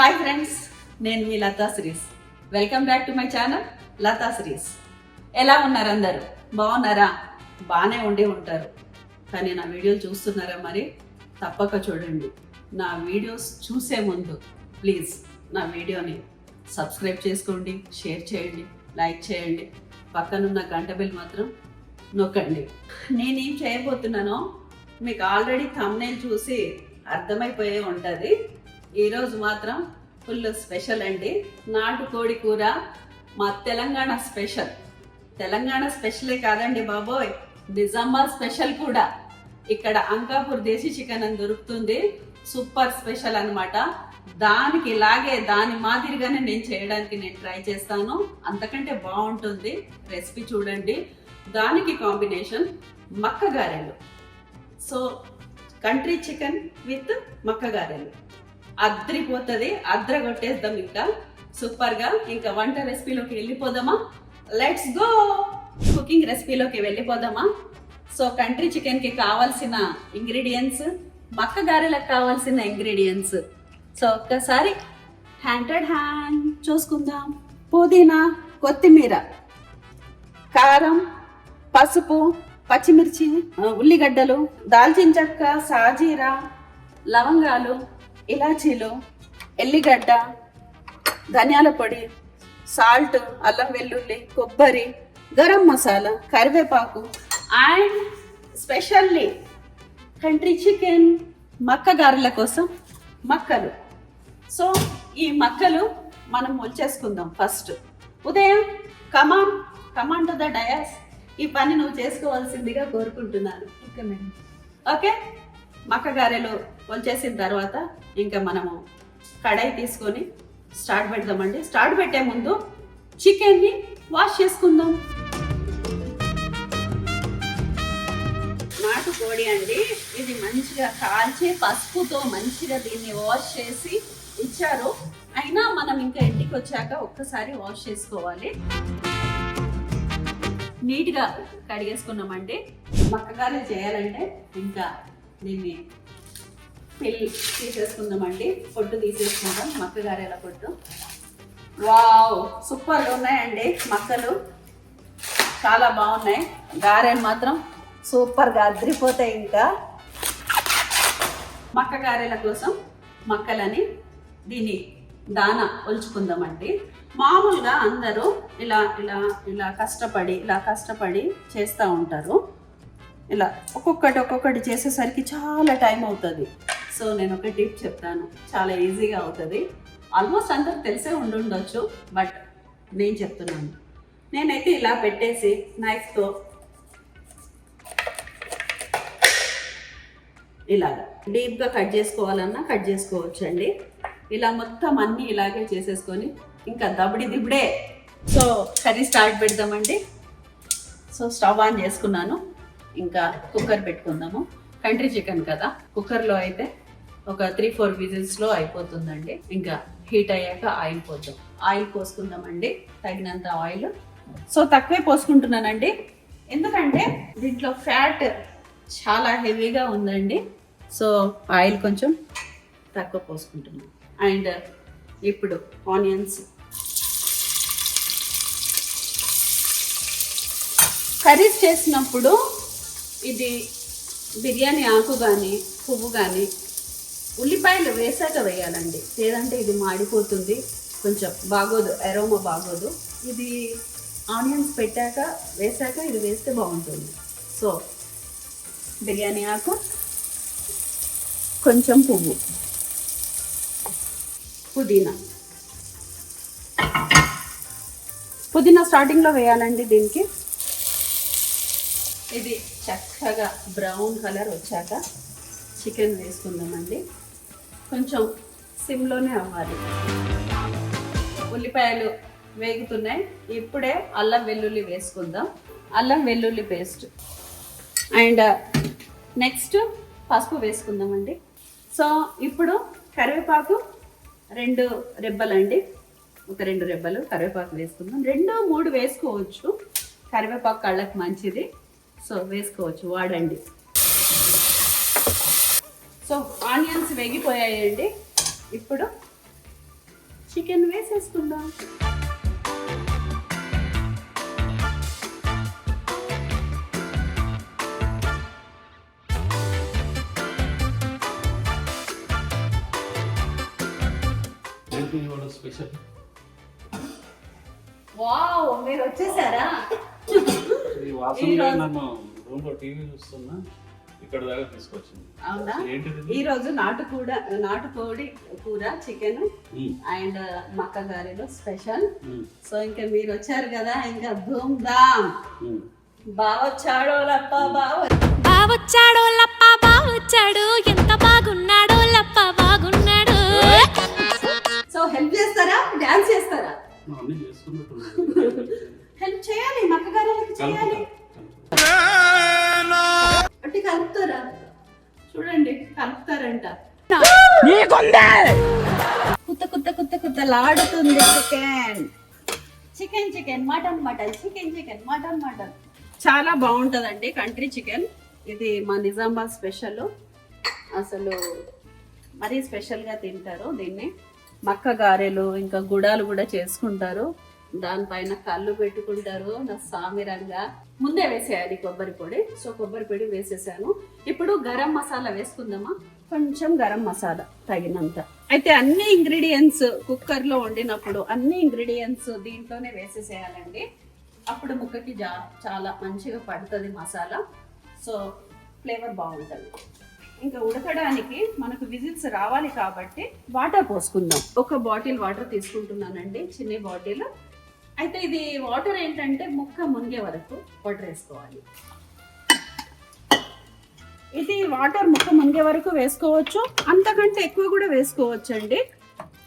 Hi friends నేను మీ Latha series. Welcome back to my channel Latha series. ఎలా ఉన్నారు అందరు? బాగున్నారా? బాగానే ఉండి ఉంటారు. కానీ నా వీడియోలు చూస్తున్నారా మరి? తప్పక చూడండి. నా వీడియోస్ చూసే ముందు ప్లీజ్ నా వీడియోని సబ్స్క్రైబ్ చేసుకోండి షేర్ చేయండి లైక్ చేయండి. పక్కనున్న గంట బిల్ మాత్రం నొక్కండి. నేనేం చేయబోతున్నానో మీకు ఆల్రెడీ thumbnail చూసి అర్థమైపోయే ఉంటుంది. ఈరోజు మాత్రం ఫుల్ స్పెషల్ అండి. నాటుకోడి కూర మా తెలంగాణ స్పెషల్. తెలంగాణ స్పెషలే కాదండి బాబోయ్ నిజామాబాద్ స్పెషల్ కూడా. ఇక్కడ అంకాపూర్ దేశీ చికెన్ అని దొరుకుతుంది సూపర్ స్పెషల్ అన్నమాట. దానికి ఇలాగే దాని మాదిరిగానే నేను చేయడానికి నేను ట్రై చేస్తాను. అంతకంటే బాగుంటుంది రెసిపీ చూడండి. దానికి కాంబినేషన్ మక్క గారెలు సో కంట్రీ చికెన్ విత్ మక్క గారెలు అద్రిపోతుంది అద్ర కొట్టేద్దాం ఇంకా. సూపర్గా. ఇంకా వంట రెసిపీలోకి వెళ్ళిపోదామా? లెట్స్ గో కుకింగ్ రెసిపీలోకి వెళ్ళిపోదామా? సో కంట్రీ చికెన్కి కావాల్సిన ఇంగ్రీడియంట్స్ మక్క గారెలకు కావాల్సిన ఇంగ్రీడియంట్స్ సో ఒక్కసారి హ్యాండెడ్ హ్యాండ్ చూసుకుందాం. పుదీనా కొత్తిమీర కారం పసుపు పచ్చిమిర్చి ఉల్లిగడ్డలు దాల్చిన చెక్క సాజీరా లవంగాలు ఇలాచీలు ఎల్లిగడ్డ ధనియాల పొడి సాల్ట్ అల్లం వెల్లుల్లి కొబ్బరి గరం మసాలా కరివేపాకు అండ్ స్పెషల్లీ కంట్రీ చికెన్ మక్క గారెల కోసం మక్కలు. సో ఈ మక్కలు మనం వచ్చేసుకుందాం ఫస్ట్. ఉదయం come on come on to the dais. ఈ పని నువ్వు చేసుకోవాల్సిందిగా కోరుకుంటున్నాను. Okay madam. ఓకే? మక్క గారెలు వచ్చేసిన తర్వాత ఇంకా మనము కడాయి తీసుకొని స్టార్ట్ పెడదామండి. స్టార్ట్ పెట్టే ముందు చికెన్ని వాష్ చేసుకుందాం. నాటుకోడి అండి. ఇది మంచిగా కాల్చి పసుపుతో మంచిగా దీన్ని వాష్ చేసి ఇచ్చారు. అయినా మనం ఇంకా ఇంటికి వచ్చాక ఒక్కసారి వాష్ చేసుకోవాలి. నీట్గా కడిగేసుకున్నామండి. మక్కగానే చేయాలంటే ఇంకా దీన్ని పిల్లి తీసేసుకుందామండి. పొట్టు తీసేసుకుందాం. మక్క గారెల పొట్టు. వావ్! సూపర్గా ఉన్నాయండి మక్కలు. చాలా బాగున్నాయి. గారెలు మాత్రం సూపర్గా అద్రిపోతాయి ఇంకా. మక్క గారెల కోసం మక్కలని దీన్ని దాన ఒలుచుకుందామండి. మామూలుగా అందరూ ఇలా ఇలా ఇలా కష్టపడి ఇలా కష్టపడి చేస్తూ ఉంటారు. ఇలా ఒక్కొక్కటి ఒక్కొక్కటి చేసేసరికి చాలా టైం అవుతుంది. సో నేను ఒక టిప్ చెప్తాను. చాలా ఈజీగా అవుతుంది. ఆల్మోస్ట్ అందరికి తెలిసే ఉండుండొచ్చు బట్ నేను చెప్తున్నాను. నేనైతే ఇలా పెట్టేసి నైఫ్తో ఇలాగా డీప్గా కట్ చేసుకోవాలన్నా కట్ చేసుకోవచ్చండి. ఇలా మొత్తం అన్నీ ఇలాగే చేసేసుకొని ఇంకా దబడి దిబడే. సో కర్రీ స్టార్ట్ పెడదామండి. సో స్టవ్ ఆన్ చేసుకున్నాను. ఇంకా కుక్కర్ పెట్టుకుందాము. కంట్రీ చికెన్ కదా కుక్కర్లో అయితే ఒక త్రీ ఫోర్ విజిల్స్లో అయిపోతుందండి. ఇంకా హీట్ అయ్యాక ఆయిల్ పోద్దాం. ఆయిల్ పోసుకుందామండి తగినంత ఆయిల్. సో తక్కువే పోసుకుంటున్నానండి. ఎందుకంటే దీంట్లో ఫ్యాట్ చాలా హెవీగా ఉందండి. సో ఆయిల్ కొంచెం తక్కువ పోసుకుంటున్నాం. అండ్ ఇప్పుడు ఆనియన్స్. కర్రీస్ చేసినప్పుడు ఇది బిర్యానీ ఆకు కానీ పువ్వు కానీ ఉల్లిపాయలు వేసాక వేయాలండి. లేదంటే ఇది మాడిపోతుంది. కొంచెం బాగోదు ఎరోమా బాగోదు. ఇది ఆనియన్స్ పెట్టాక వేసాక ఇది వేస్తే బాగుంటుంది. సో బిర్యానీ ఆకు కొంచెం పువ్వు. పుదీనా. పుదీనా స్టార్టింగ్లో వేయాలండి దీనికి. ఇది చక్కగా బ్రౌన్ కలర్ వచ్చాక చికెన్ వేసుకుందామండి. కొంచెం సిమ్లోనే అవ్వాలి. ఉల్లిపాయలు వేగుతున్నాయి. ఇప్పుడే అల్లం వెల్లుల్లి వేసుకుందాం. అల్లం వెల్లుల్లి పేస్ట్. అండ్ నెక్స్ట్ పసుపు వేసుకుందామండి. సో ఇప్పుడు కరివేపాకు రెండు రెబ్బలండి. ఒక రెండు రెబ్బలు కరివేపాకు వేసుకుందాం. రెండు మూడు వేసుకోవచ్చు. కరివేపాకు కళ్ళకు మంచిది. సో వేసుకోవచ్చు వాడండి. సో ఆనియన్స్ వేగిపోయాయండి. ఇప్పుడు చికెన్ వేసేసుకుందాం. స్పెషల్. వావ్ మీరు వచ్చేసారా? ఈ వాసన నన్ను రూమ్లో టీవీ చూస్తున్నా ఇక్కడ దాకా తీసుకొచ్చింది. అవునా? ఏంటిది? ఈ రోజు నాటుకూడ నాటుకోడి కూర చికెన్ అండ్ మక్క గారెలు స్పెషల్. సో ఇంకా మీరు వచ్చారు కదా ఇంకా ధూమ్ ధామ్. బావొచ్చాడో లప్ప బావ బావొచ్చాడో లప్ప బావొచ్చాడు. ఎంత బాగున్నాడో లప్ప బాగున్నాడు. సో హెల్ప్ చేస్తారా? డాన్స్ చేస్తారా? హెల్ప్ చేయాలి చేయాలి అంటే కలుపుతారా? చూడండి కలుపుతారంట. కుత్త కుత్త కుత్త కుత్త లాడుతుంది chicken. Chicken chicken mutton mutton chicken chicken mutton mutton. చాలా బాగుంటుందండి కంట్రీ చికెన్. ఇది మా నిజామాబాద్ స్పెషల్. అసలు మరీ స్పెషల్గా తింటారు దీన్ని. మక్క గారెలు ఇంకా గుడాలు కూడా చేసుకుంటారు. దానిపైన కళ్ళు పెట్టుకుంటారు నా సామిరంగా ముందే వేసేయాలి కొబ్బరి పొడి. సో కొబ్బరి పొడి వేసేసాను. ఇప్పుడు గరం మసాలా వేసుకుందామా? కొంచెం గరం మసాలా తగినంత. అయితే అన్ని ఇంగ్రీడియంట్స్ కుక్కర్లో వండినప్పుడు అన్ని ఇంగ్రీడియంట్స్ దీంట్లోనే వేసేసేయాలండి. అప్పుడు ముక్కకి జా చాలా మంచిగా పడుతుంది మసాలా. సో ఫ్లేవర్ బాగుంటుంది. ఇంకా ఉడకడానికి మనకు విజిల్స్ రావాలి కాబట్టి వాటర్ పోసుకుందాం. ఒక బాటిల్ వాటర్ తీసుకుంటున్నానండి చిన్న బాటిల్. అయితే ఇది వాటర్ ఏంటంటే ముక్క మునిగే వరకు వాటర్ వేసుకోవాలి. ఇది వాటర్ ముక్క మునిగే వరకు వేసుకోవచ్చు. అంతకంటే ఎక్కువ కూడా వేసుకోవచ్చు అండి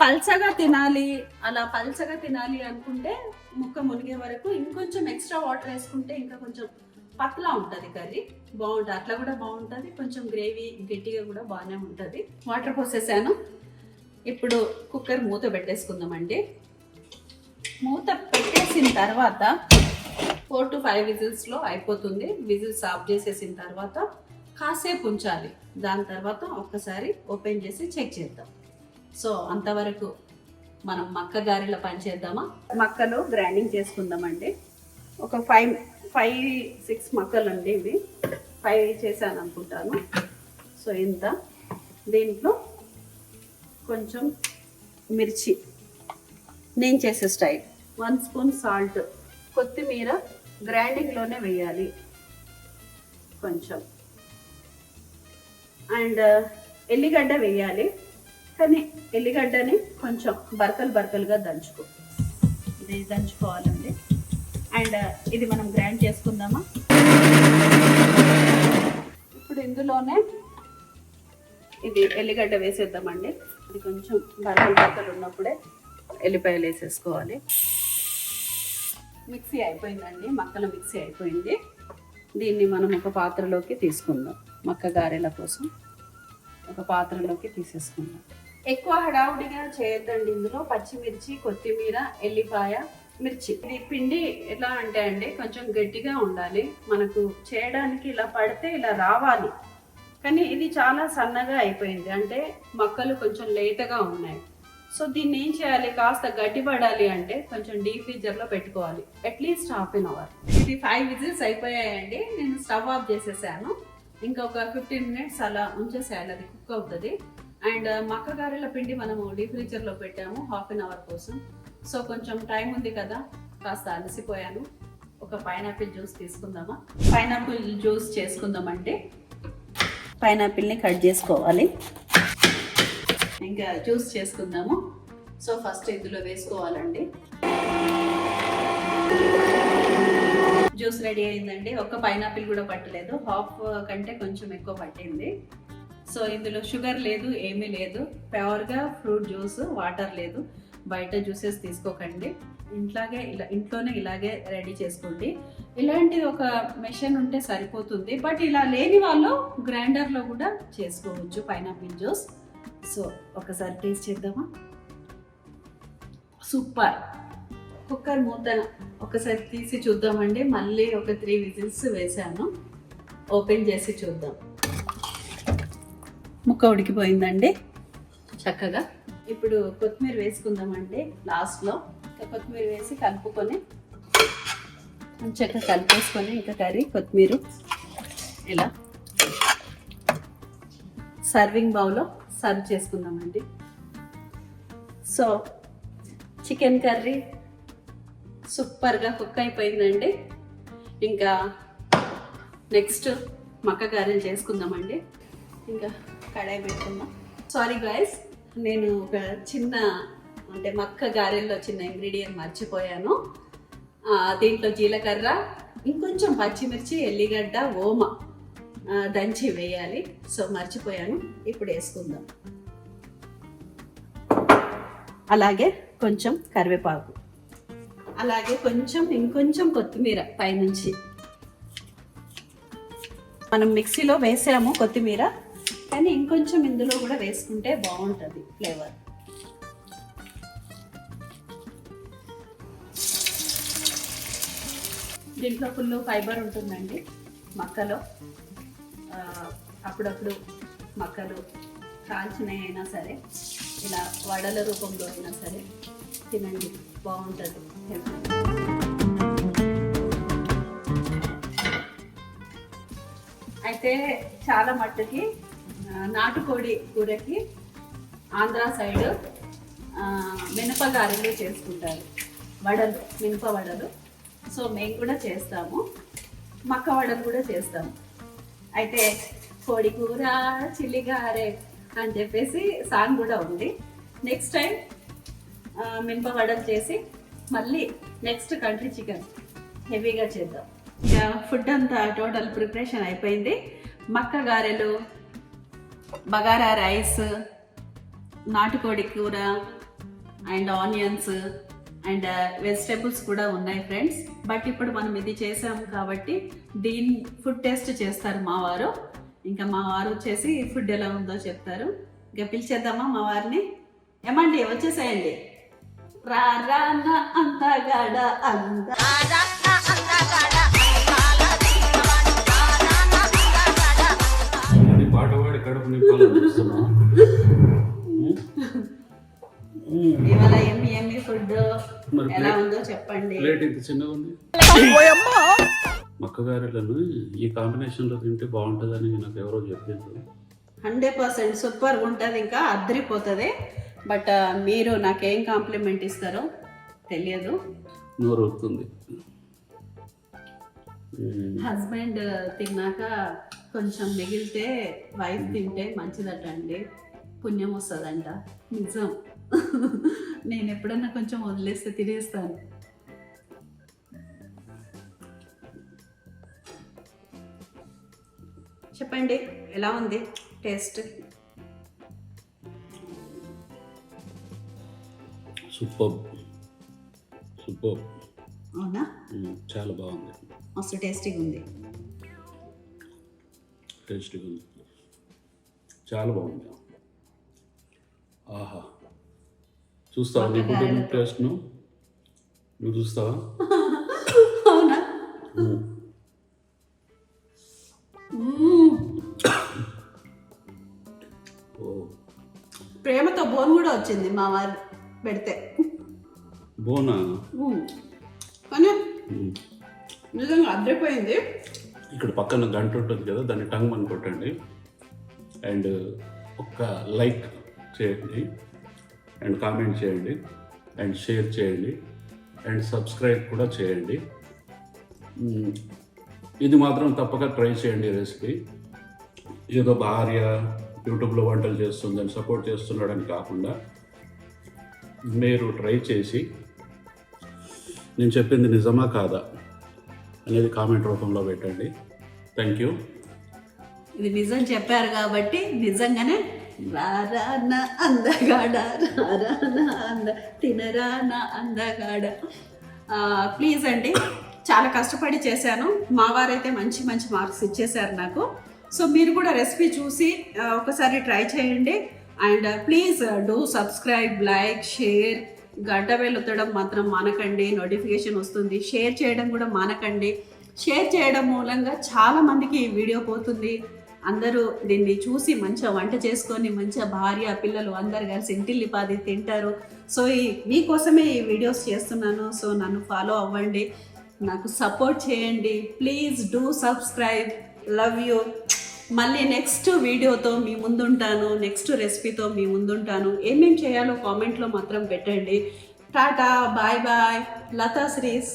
పల్చగా తినాలి అలా పల్చగా తినాలి అనుకుంటే ముక్క మునిగే వరకు ఇంకొంచెం ఎక్స్ట్రా వాటర్ వేసుకుంటే ఇంకా కొంచెం పతలా ఉంటుంది కర్రీ. బాగుంటుంది. అట్లా కూడా బాగుంటుంది. కొంచెం గ్రేవీ గట్టిగా కూడా బాగానే ఉంటుంది. వాటర్ పోసేసాను. ఇప్పుడు కుక్కర్ మూత పెట్టేసుకుందామండి. మూత పెట్టేసిన తర్వాత ఫోర్ టు ఫైవ్ విజిల్స్లో అయిపోతుంది. విజిల్స్ ఆఫ్ చేసేసిన తర్వాత కాసేపు ఉంచాలి. దాని తర్వాత ఒక్కసారి ఓపెన్ చేసి చెక్ చేద్దాం. సో అంతవరకు మనం మక్క గారెలో పని చేద్దామా? మక్కలు గ్రైండింగ్ చేసుకుందామండి. ఒక ఫైవ్ ఫైవ్ సిక్స్ మక్కలు అండి ఇవి. ఫైవ్ చేశాను అనుకుంటాను. సో ఇంత. దీంట్లో కొంచెం మిర్చి. నేను చేసే స్టైల్. One spoon salt. కొత్తిమీర గ్రైండింగ్లోనే వేయాలి. కొంచెం. అండ్ uh, ఎల్లిగడ్డ వేయాలి. కానీ ఎల్లిగడ్డని కొంచెం బరకలు బరకలుగా దంచుకో. ఇది దంచుకోవాలండి. అండ్ uh, ఇది మనం గ్రైండ్ చేసుకుందామా? ఇప్పుడు ఇందులోనే ఇది ఎల్లిగడ్డ వేసేద్దామండి. ఇది కొంచెం బరకలు బరకలు ఉన్నప్పుడే ఎల్లిపాయలు వేసేసుకోవాలి. మిక్సీ అయిపోయిందండి మక్కల మిక్సీ అయిపోయింది. దీన్ని మనం ఒక పాత్రలోకి తీసుకుందాం మక్క గారెల కోసం ఒక పాత్రలోకి తీసేసుకుందాం. ఎక్కువ హడావుడిగా చేయొద్దండి ఇందులో పచ్చిమిర్చి కొత్తిమీర ఎల్లిపాయ మిర్చి. ఇది పిండి ఎలా అంటే అండి కొంచెం గట్టిగా ఉండాలి. మనకు చేయడానికి ఇలా పడితే ఇలా రావాలి. కానీ ఇది చాలా సన్నగా అయిపోయింది. అంటే మక్కలు కొంచెం లేతగా ఉన్నాయి. సో దీన్ని ఏం చేయాలి? కాస్త గట్టి పడాలి అంటే కొంచెం డీప్ ఫ్రీజర్లో పెట్టుకోవాలి at least half an hour ఇది ఫైవ్ విజిల్స్ అయిపోయాయండి. నేను స్టవ్ ఆఫ్ చేసేసాను. ఇంకొక ఫిఫ్టీన్ మినిట్స్ అలా ఉంచేసేయాలి. అది కుక్ అవుతుంది. అండ్ మక్క గారెల పిండి మనము డీప్ ఫ్రీజర్లో పెట్టాము హాఫ్ అన్ అవర్ కోసం. సో కొంచెం టైం ఉంది కదా కాస్త అలసిపోయాను. ఒక పైనాపిల్ జ్యూస్ తీసుకుందామా? పైనాపిల్ జ్యూస్ చేసుకుందామంటే పైనాపిల్ని కట్ చేసుకోవాలి. ఇంకా జ్యూస్ చేసుకుందాము. సో ఫస్ట్ ఇందులో వేసుకోవాలండి. జ్యూస్ రెడీ అయిందండి. ఒక్క పైనాపిల్ కూడా పట్టలేదు. హాఫ్ కంటే కొంచెం ఎక్కువ పట్టింది. సో ఇందులో షుగర్ లేదు ఏమీ లేదు. ప్యూర్గా ఫ్రూట్ జ్యూస్ వాటర్ లేదు. బయట జ్యూసెస్ తీసుకోకండి. ఇంట్లాగే ఇలా ఇంట్లోనే ఇలాగే రెడీ చేసుకోండి. ఇలాంటిది ఒక మెషిన్ ఉంటే సరిపోతుంది. బట్ ఇలా లేని వాళ్ళు గ్రైండర్లో కూడా చేసుకోవచ్చు పైనాపిల్ జ్యూస్. సో ఒకసారి టేస్ట్ చేద్దామా? సూపర్. కుక్కర్ మూత ఒకసారి తీసి చూద్దామండి. మళ్ళీ ఒక త్రీ విజిల్స్ వేసాను ఓపెన్ చేసి చూద్దాం. ముక్క ఉడికిపోయిందండి. చక్కగా. ఇప్పుడు కొత్తిమీర వేసుకుందామండి లాస్ట్లో. ఇంకా కొత్తిమీర వేసి కలుపుకొని చక్కగా కలిపేసుకొని ఇంకా కర్రీ కొత్తిమీర. ఇలా. సర్వింగ్ బౌల్లో సర్వ్ చేసుకుందామండి. సో చికెన్ కర్రీ సూపర్గా కుక్ అయిపోయిందండి. ఇంకా నెక్స్ట్ మక్క గారెలు చేసుకుందామండి. ఇంకా కడాయి పెట్టుకుందాం. సారీ గాయస్ నేను ఒక చిన్న అంటే మక్క గారెల్లో చిన్న ఇంగ్రీడియంట్ మర్చిపోయాను. దీంట్లో జీలకర్ర ఇంకొంచెం పచ్చిమిర్చి ఎల్లిగడ్డ ఓమ. దంచి వేయాలి. సో మర్చిపోయాను. ఇప్పుడు వేసుకుందాం. అలాగే కొంచెం కరివేపాకు. అలాగే కొంచెం ఇంకొంచెం కొత్తిమీర పైనుంచి. మనం మిక్సీలో వేసాము కొత్తిమీర కానీ ఇంకొంచెం ఇందులో కూడా వేసుకుంటే బాగుంటుంది ఫ్లేవర్. దీంట్లో ఫుల్ ఫైబర్ ఉంటుందండి మక్కలో. అప్పుడప్పుడు మక్కలు కాల్చినవి అయినా సరే ఇలా వడల రూపంలో అయినా సరే తినండి బాగుంటుంది. అయితే చాలా మట్టుకి నాటుకోడి కూరకి ఆంధ్ర సైడ్ మినపగారెలు మినప చేసుకుంటారు. వడలు మినప వడలు. సో మేము కూడా చేస్తాము. మక్క వడలు కూడా చేస్తాము. అయితే కోడి కూర చిల్లిగారే అని చెప్పేసి సాంగ్ కూడా ఉంది. నెక్స్ట్ టైం మినప వడలు చేసి మళ్ళీ నెక్స్ట్ కంట్రీ చికెన్ హెవీగా చేద్దాం. ఇక ఫుడ్ అంతా టోటల్ ప్రిపరేషన్ అయిపోయింది. మక్క గారెలు బగారా రైస్ నాటుకోడి కూర అండ్ ఆనియన్స్ అండ్ వెజిటేబుల్స్ కూడా ఉన్నాయి ఫ్రెండ్స్ బట్ ఇప్పుడు మనం ఇది చేసాం కాబట్టి దీని ఫుడ్ టేస్ట్ చేస్తారు మా వారు. ఇంకా మా వారు వచ్చేసి ఫుడ్ ఎలా ఉందో చెప్తారు. ఇంకా పిలిచేద్దామా మా వారిని? ఏమండి వచ్చేసేయండి. రా రా నా అంతగాడ కడుపు నింపాలని చూస్తున్నా. ఇవాళ ఎమ్మి ఫుడ్? ఎలా ఉందో చెప్పండి. ప్లేట్ ఇంత చిన్నగా ఉంది? మక్కగారెలను ఈ కాంబినేషన్లో తింటే బాగుంటుందని నాకు ఎవరో చెప్పింది హండ్రెడ్ పర్సెంట్ సూపర్ ఉంటుంది ఇంకా అద్దరిపోతుంది. బట్ మీరు నాకేం కాంప్లిమెంట్ ఇస్తారో తెలియదు. నోరు ఊరుతుంది. హస్బెండ్ తిన్నాక కొంచెం మిగిలితే వైఫ్ తింటే మంచిదట అండి పుణ్యం వస్తుందంట. నిజం. నేను ఎప్పుడన్నా కొంచెం వదిలేస్తే తినేస్తాను. చెప్పండి ఎలా ఉంది టేస్ట్? సూపర్. సూపర్. అవునా. చాలా బాగుంది. మస్తు టేస్టీగా ఉంది. టేస్టీగా ఉంది. చాలా బాగుంది. ఆహా. చూస్తావా? నీ ఫుడ్ టేస్ట్ను నువ్వు చూస్తావా? అవునా? ప్రేమతో బోన్ కూడా వచ్చింది మా వారు పెడితే. బోనా. కానీ. నిజంగా అద్దరిపోయింది. ఇక్కడ పక్కన గంట ఉంటుంది కదా దాన్ని టంగ్ అని కొట్టండి. అండ్ ఒక్క లైక్ చేయండి. అండ్ కామెంట్ చేయండి అండ్ షేర్ చేయండి అండ్ సబ్స్క్రైబ్ కూడా చేయండి. ఇది మాత్రం తప్పక ట్రై చేయండి రెసిపీ. ఏదో భార్య యూట్యూబ్లో వంటలు చేస్తుందని సపోర్ట్ చేస్తున్నాడని కాకుండా మీరు ట్రై చేసి నేను చెప్పింది నిజమా కాదా అనేది కామెంట్ రూపంలో పెట్టండి. Thank you. ఇది నిజం చెప్పారు కాబట్టి నిజంగానే రారాన అందగాడ రారాన అంద తినరాన అందగాడ. ప్లీజ్ అండి చాలా కష్టపడి చేశాను. మా వారైతే మంచి మంచి మార్క్స్ ఇచ్చేశారు నాకు. సో మీరు కూడా రెసిపీ చూసి ఒకసారి ట్రై చేయండి. And please do subscribe like share గడ్డ వెళ్ళొత్తడం మాత్రం మానకండి. నోటిఫికేషన్ వస్తుంది. షేర్ చేయడం కూడా మానకండి. షేర్ చేయడం మూలంగా చాలామందికి ఈ వీడియో పోతుంది. అందరూ దీన్ని చూసి మంచిగా వంట చేసుకొని మంచిగా భార్య పిల్లలు అందరు కలిసి ఇంటిల్లిపాది తింటారు. సో ఈ మీకోసమే ఈ వీడియోస్ చేస్తున్నాను. సో నన్ను ఫాలో అవ్వండి. నాకు సపోర్ట్ చేయండి. Please do subscribe love you మళ్ళీ నెక్స్ట్ వీడియోతో మీ ముందుంటాను. నెక్స్ట్ రెసిపీతో మీ ముందుంటాను. ఏమేం చేయాలో కామెంట్లో మాత్రం పెట్టండి. Tata bye bye Latha series